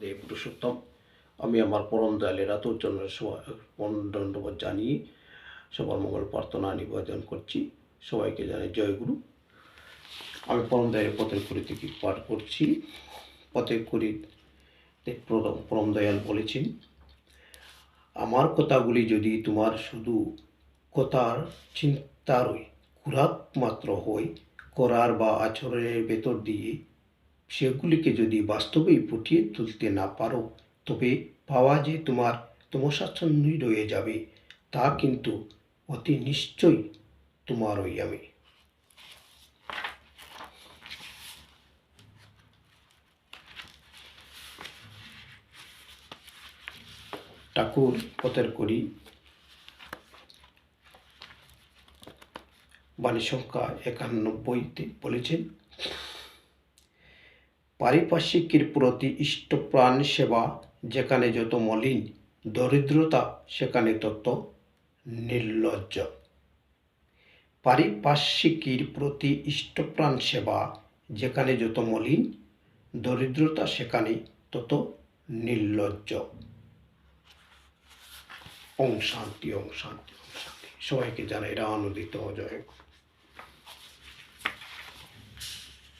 দেব পুরুষোত্তম। আমি আমার পরম দয়ালের এত জন্য দণ্ডবোধ জানিয়ে সবার মঙ্গল প্রার্থনা নিবেদন করছি। সবাইকে জানাই জয়গুরু আমি পরম দয়ালের পথের কুড়ি থেকে পাঠ করছি। পথের কুড়িতে পরম দয়াল বলেছেন, আমার কথাগুলি যদি তোমার শুধু কথার চিন্তারই কুরাক মাত্র হয়, করার বা আচরণের ভেতর দিয়ে সেগুলিকে যদি বাস্তবেই ফুটিয়ে তুলতে না পারো, তবে পাওয়া যে তোমার তমসাচ্ছন্নই রয়ে যাবে, তা কিন্তু অতি নিশ্চয়ই তোমারই আমি। ঠাকুর পথের করি। বাণী সংখ্যা একানব্বইতে বলেছেন পারিপার্শ্বিকের প্রতি ইষ্টপ্রাণ সেবা যেখানে যত মলিন, দরিদ্রতা সেখানে তত নির্লজ্জ। পারিপার্শ্বিকের প্রতি ইষ্টপ্রাণ সেবা যেখানে যত মলিন, দরিদ্রতা সেখানে তত নির্লজ্জ। ওম শান্তি ওম শান্তি শান্তি। সবাইকে জানাই রামানুদিত জয়। গুরু।